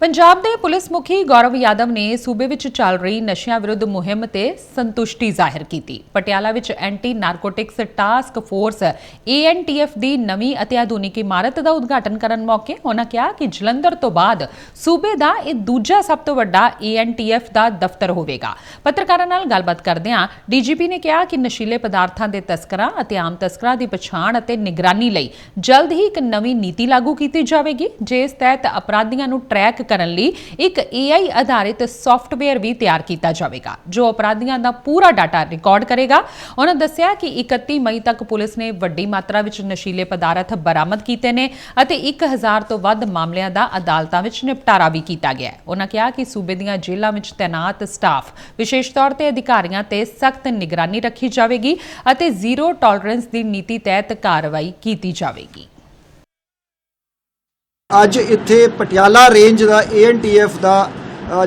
ਪੰਜਾਬ ਦੇ ਪੁਲਿਸ ਮੁਖੀ ਗੌਰਵ ਯਾਦਵ ਨੇ ਸੂਬੇ ਵਿੱਚ ਚੱਲ ਰਹੀ ਨਸ਼ਿਆਂ ਵਿਰੁੱਧ ਮੁਹਿੰਮ ਤੇ ਸੰਤੁਸ਼ਟੀ ਜ਼ਾਹਿਰ ਕੀਤੀ। ਪਟਿਆਲਾ ਵਿੱਚ anti narcotics task force ANTF ਦੀ ਨਵੀਂ ਅਤੇ ਆਧੁਨਿਕ ਇਮਾਰਤ ਦਾ ਉਦਘਾਟਨ ਕਰਨ ਮੌਕੇ ਉਹਨਾਂ ਕਿਹਾ ਕਿ ਜਲੰਧਰ ਤੋਂ ਬਾਅਦ ਸੂਬੇ ਦਾ ਇਹ ਦੂਜਾ ਸਭ ਤੋਂ ਵੱਡਾ ਏਐਨਟੀਐਫ ਦਾ ਦਫ਼ਤਰ ਹੋਵੇਗਾ। ਪੱਤਰਕਾਰਾਂ ਨਾਲ ਗੱਲਬਾਤ ਕਰਦਿਆਂ ਡੀਜੀਪੀ ਨੇ ਕਿਹਾ ਕਿ ਨਸ਼ੀਲੇ ਪਦਾਰਥਾਂ ਦੇ ਤਸਕਰਾਂ ਅਤੇ ਆਮ ਤਸਕਰਾਂ ਦੀ ਪਛਾਣ ਅਤੇ ਨਿਗਰਾਨੀ ਲਈ ਜਲਦ ਹੀ ਇੱਕ ਨਵੀਂ ਨੀਤੀ ਲਾਗੂ ਕੀਤੀ ਜਾਵੇਗੀ, ਜਿਸ ਤਹਿਤ ਅਪਰਾਧੀਆਂ ਨੂੰ ਟਰੈਕ ਕਰਨ ਲਈ ਇੱਕ AI ਆਧਾਰਿਤ ਸੌਫਟਵੇਅਰ ਵੀ ਤਿਆਰ ਕੀਤਾ ਜਾਵੇਗਾ, ਜੋ ਅਪਰਾਧੀਆਂ ਦਾ ਪੂਰਾ ਡਾਟਾ ਰਿਕਾਰਡ ਕਰੇਗਾ। ਉਹਨਾਂ ਦੱਸਿਆ ਕਿ 31 ਮਈ ਤੱਕ ਪੁਲਿਸ ਨੇ ਵੱਡੀ ਮਾਤਰਾ ਵਿੱਚ ਨਸ਼ੀਲੇ ਪਦਾਰਥ ਬਰਾਮਦ ਕੀਤੇ ਨੇ ਅਤੇ 1000 ਤੋਂ ਵੱਧ ਮਾਮਲਿਆਂ ਦਾ ਅਦਾਲਤਾਂ ਵਿੱਚ ਨਿਪਟਾਰਾ ਵੀ ਕੀਤਾ ਗਿਆ ਹੈ। ਉਹਨਾਂ ਕਿਹਾ ਕਿ ਸੂਬੇ ਦੀਆਂ ਜੇਲ੍ਹਾਂ ਵਿੱਚ ਤੈਨਾਤ ਸਟਾਫ, ਵਿਸ਼ੇਸ਼ ਤੌਰ ਤੇ ਅਧਿਕਾਰੀਆਂ ਤੇ ਸਖਤ ਨਿਗਰਾਨੀ ਰੱਖੀ ਜਾਵੇਗੀ ਅਤੇ ਜ਼ੀਰੋ ਟੋਲਰੈਂਸ ਦੀ ਨੀਤੀ ਤਹਿਤ ਕਾਰਵਾਈ ਕੀਤੀ ਜਾਵੇਗੀ। ਅੱਜ ਇੱਥੇ ਪਟਿਆਲਾ ਰੇਂਜ ਦਾ ਏਐਨਟੀਐਫ ਦਾ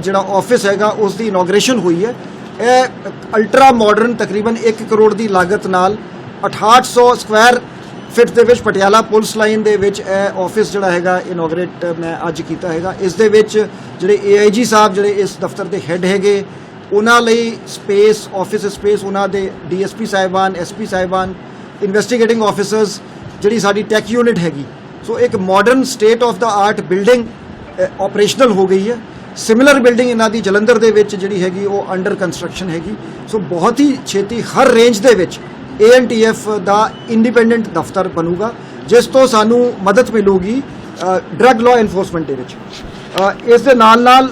ਜਿਹੜਾ ਆਫਿਸ ਹੈਗਾ ਉਸ ਦੀ ਇਨੋਗ੍ਰੇਸ਼ਨ ਹੋਈ ਹੈ। ਇਹ ਅਲਟਰਾ ਮਾਡਰਨ ਤਕਰੀਬਨ 1 ਕਰੋੜ ਦੀ ਲਾਗਤ ਨਾਲ 6800 ਸਕੁਆਇਰ ਫਿਟ ਦੇ ਵਿੱਚ ਪਟਿਆਲਾ ਪੁਲਿਸ ਲਾਈਨ ਦੇ ਵਿੱਚ ਇਹ ਆਫਿਸ ਜਿਹੜਾ ਹੈਗਾ ਇਨੋਗ੍ਰੇਟ ਮੈਂ ਅੱਜ ਕੀਤਾ ਹੈਗਾ। ਇਸ ਦੇ ਵਿੱਚ ਜਿਹੜੇ ਏਆਈਜੀ ਸਾਹਿਬ ਜਿਹੜੇ ਇਸ ਦਫ਼ਤਰ ਦੇ ਹੈੱਡ ਹੈਗੇ, ਉਹਨਾਂ ਲਈ ਸਪੇਸ ਆਫਿਸ ਸਪੇਸ ਉਹਨਾਂ ਦੇ ਡੀਐਸਪੀ ਸਾਹਿਬਾਨ ਐਸਪੀ ਸਾਹਿਬਾਨ ਇਨਵੈਸਟੀਗੇਟਿੰਗ ਆਫੀਸਰਸ ਜਿਹੜੀ ਸਾਡੀ ਟੈਕ ਯੂਨਿਟ ਹੈਗੀ ਸੋ ਇੱਕ modern state of the art building operational ਹੋ ਗਈ ਹੈ ਸਿਮਿਲਰ ਬਿਲਡਿੰਗ ਇਹਨਾਂ ਦੀ ਜਲੰਧਰ ਦੇ ਵਿੱਚ ਜਿਹੜੀ ਹੈਗੀ ਉਹ ਅੰਡਰ ਕੰਸਟਰਕਸ਼ਨ ਹੈਗੀ ਸੋ ਬਹੁਤ ਹੀ ਛੇਤੀ ਹਰ ਰੇਂਜ ਦੇ ਵਿੱਚ ਏਐਨਟੀਐਫ ਦਾ ਇੰਡੀਪੈਂਡੈਂਟ ਦਫ਼ਤਰ ਬਣੂਗਾ ਜਿਸ ਤੋਂ ਸਾਨੂੰ ਮਦਦ ਮਿਲੂਗੀ ਡਰੱਗ ਲਾਅ ਐਨਫੋਰਸਮੈਂਟ ਦੇ ਵਿੱਚ ਇਸ ਦੇ ਨਾਲ ਨਾਲ